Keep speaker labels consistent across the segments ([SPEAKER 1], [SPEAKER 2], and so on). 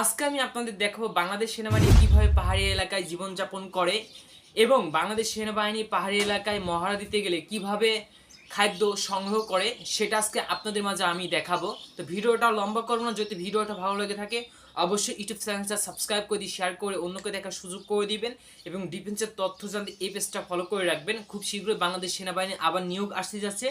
[SPEAKER 1] আজকে আমি আপনাদের দেখাবো বাংলাদেশ সেনাবাহিনী কীভাবে পাহাড়ি এলাকায় জীবনযাপন করে এবং বাংলাদেশ সেনাবাহিনী পাহাড়ি এলাকায় মহড়া দিতে গেলে কীভাবে খাদ্য সংগ্রহ করে, সেটা আজকে আপনাদের মাঝে আমি দেখাবো। তো ভিডিওটা লম্বা করব না, যদি ভিডিওটা ভালো লেগে থাকে, অবশ্যই ইউটিউব চ্যানেলটা সাবস্ক্রাইব করে দিয়ে শেয়ার করে অন্যকে দেখার সুযোগ করে দিবেন এবং ডিফেন্সের তথ্য জানতে এই পেজটা ফলো করে রাখবেন। খুব শীঘ্রই বাংলাদেশ সেনাবাহিনী আবার নিয়োগ আসতে যাচ্ছে।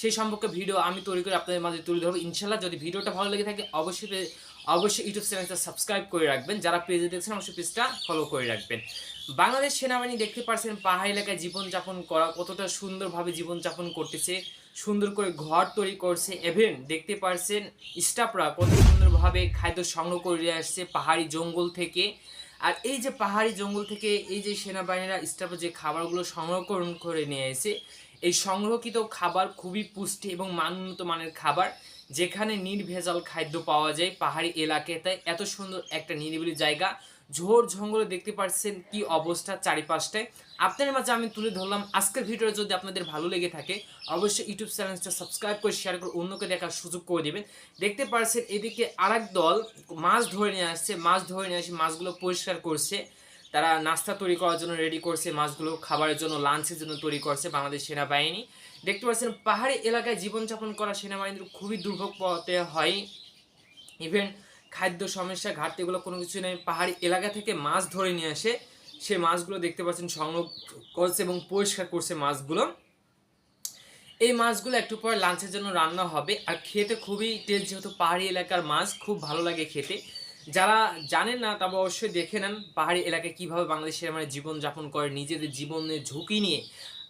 [SPEAKER 1] সেই সম্পর্কে ভিডিও আমি তৈরি করে আপনাদের মাঝে তুলে ধরবো। ইনশাল্লাহ যদি ভিডিওটা ভালো লেগে থাকে, অবশ্যই অবশ্যই ইউটিউব চ্যানেলটা সাবস্ক্রাইব করে রাখবেন। যারা পেজে দেখছেন, অবশ্যই পেজটা ফলো করে রাখবেন। বাংলাদেশ সেনাবাহিনী দেখতে পাচ্ছেন পাহাড় এলাকায় জীবনযাপন করা কতটা সুন্দরভাবে জীবনযাপন করতেছে, সুন্দর করে ঘর তৈরি করছে এভেন দেখতে পারছেন স্টাফরা কত সুন্দরভাবে খাদ্য সংগ্রহ করে আসছে পাহাড়ি জঙ্গল থেকে। আর এই যে পাহাড়ি জঙ্গল থেকে এই যে সেনাবাহিনীরা স্টাফের যে খাবারগুলো সংরক্ষণ করে নিয়ে এসে এই সংরক্ষিত খাবার খুবই পুষ্টি এবং মানোন্নত মানের খাবার, যেখানে নির্ভেজাল খাদ্য পাওয়া যায় পাহাড়ি এলাকায় তাই এত সুন্দর একটা নিরিবিলি জায়গা। ঝোর ঝঙ্গলে দেখতে পাচ্ছেন কি অবস্থা চারিপাশটায়। আপনাদের মাঝে আমি তুলে ধরলাম। আজকের ভিডিও যদি আপনাদের ভালো লেগে থাকে, অবশ্যই ইউটিউব চ্যানেলটা সাবস্ক্রাইব করে শেয়ার করে অন্যকে দেখার সুযোগ করে দেবেন। দেখতে পাচ্ছেন এদিকে আরেক দল মাছ ধরে নিয়ে আসছে, মাছ ধরে নিয়ে এসে মাছগুলো পরিষ্কার করছে। তারা নাস্তা তৈরি করার জন্য রেডি করছে, মাছগুলো খাবারের জন্য লাঞ্চের জন্য তৈরি করছে বাংলাদেশ সেনাবাহিনী। দেখতে পাচ্ছেন, পাহাড়ি এলাকায় জীবনযাপন করা সেনাবাহিনীর খুবই দুর্ভোগ পথে হয়। ইভেন খাদ্য সমস্যা ঘাটতি এগুলো কোনো কিছু নেই। পাহাড়ি এলাকা থেকে মাছ ধরে নিয়ে আসে। সে মাছগুলো দেখতে পাচ্ছেন, সংগ্রহ করছে এবং পরিষ্কার করছে মাছগুলো। এই মাছগুলো একটু পর লাঞ্চের জন্য রান্না হবে। আর খেতে খুবই টেস্ট যেহেতু পাহাড়ি এলাকার মাছ, খুব ভালো লাগে খেতে। যারা জানেন না, তারা অবশ্যই দেখে নেন পাহাড়ি এলাকায় কীভাবে বাংলাদেশের মানে জীবনযাপন করে, নিজেদের জীবনের ঝুঁকি নিয়ে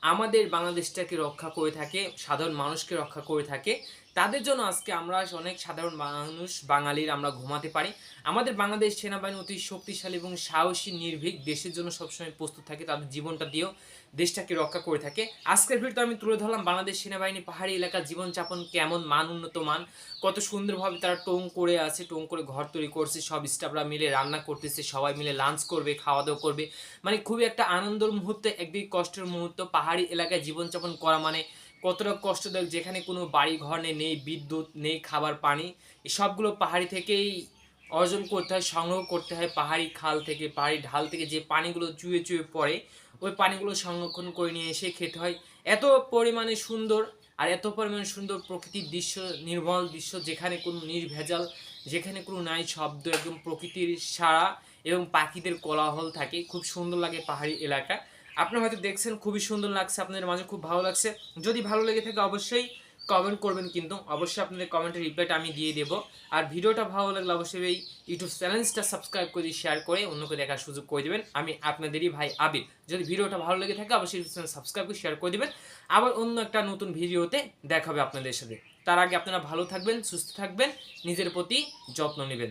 [SPEAKER 1] আমাদের বাংলাদেশটাকে রক্ষা করে থাকে, সাধারণ মানুষকে রক্ষা করে থাকে। তাদের জন্য আজকে আমরা অনেক সাধারণ মানুষ, বাঙালির আমরা ঘুমাতে পারি। আমাদের বাংলাদেশ সেনাবাহিনী অতি শক্তিশালী এবং সাহসী, নির্ভীক, দেশের জন্য সবসময় প্রস্তুত থাকে, তাদের জীবনটা দিয়েও দেশটাকে রক্ষা করে থাকে। আজকের ভিডিওতে আমি তুলে ধরলাম বাংলাদেশ সেনাবাহিনী পাহাড়ি এলাকার জীবনযাপন কেমন, মান উন্নত, মান, কত সুন্দরভাবে তারা টোং করে আছে, টোং করে ঘর তৈরি করছে, সব স্টাফরা মিলে রান্না করতেছে, সবাই মিলে লাঞ্চ করবে খাওয়া দাওয়া করবে। মানে খুবই একটা আনন্দের মুহূর্ত, একদিকে কষ্টের মুহূর্ত, পাহাড়ি এলাকায় জীবনযাপন করা মানে কতটা কষ্টদায়ক যেখানে কোনো বাড়ি ঘর নেই বিদ্যুৎ, নেই খাবার পানি সবগুলো পাহাড়ি থেকেই অর্জন করতে হয়, সংগ্রহ করতে হয় পাহাড়ি খাল থেকে, পাহাড়ি ঢাল থেকে, যে পানিগুলো চুয়ে চুয়ে পড়ে, ওই পানিগুলো সংরক্ষণ করে নিয়ে এসে খেতে হয়। এত পরিমাণে সুন্দর আর এত পরিমাণে সুন্দর প্রকৃতির দৃশ্য, নির্মল দৃশ্য, যেখানে কোনো নির্ভেজাল, যেখানে কোনো নাই, শব্দ একদম প্রকৃতির সারা এবং পাখিদের কোলাহল থাকে। খুব সুন্দর লাগে পাহাড়ি এলাকা। আপনারা হয়তো দেখছেন, খুবই সুন্দর লাগছে, আপনাদের মাঝে খুব ভালো লাগছে। যদি ভালো লেগে থাকে অবশ্যই কমেন্ট করবেন কিন্তু, অবশ্যই আপনাদের কমেন্টের রিপ্লাইটা আমি দিয়ে দেবো। আর ভিডিওটা ভালো লাগলে অবশ্যই এই ইউটিউব চ্যানেলটা সাবস্ক্রাইব করে শেয়ার করে অন্যকে দেখার সুযোগ করে দেবেন। আমি আপনাদেরই ভাই আবির। যদি ভিডিওটা ভালো লেগে থাকে অবশ্যই ইউটিউব চ্যানেল সাবস্ক্রাইব করে শেয়ার করে দেবেন। আবার অন্য একটা নতুন ভিডিওতে দেখা হবে আপনাদের সাথে। তার আগে আপনারা ভালো থাকবেন, সুস্থ থাকবেন, নিজের প্রতি যত্ন নেবেন।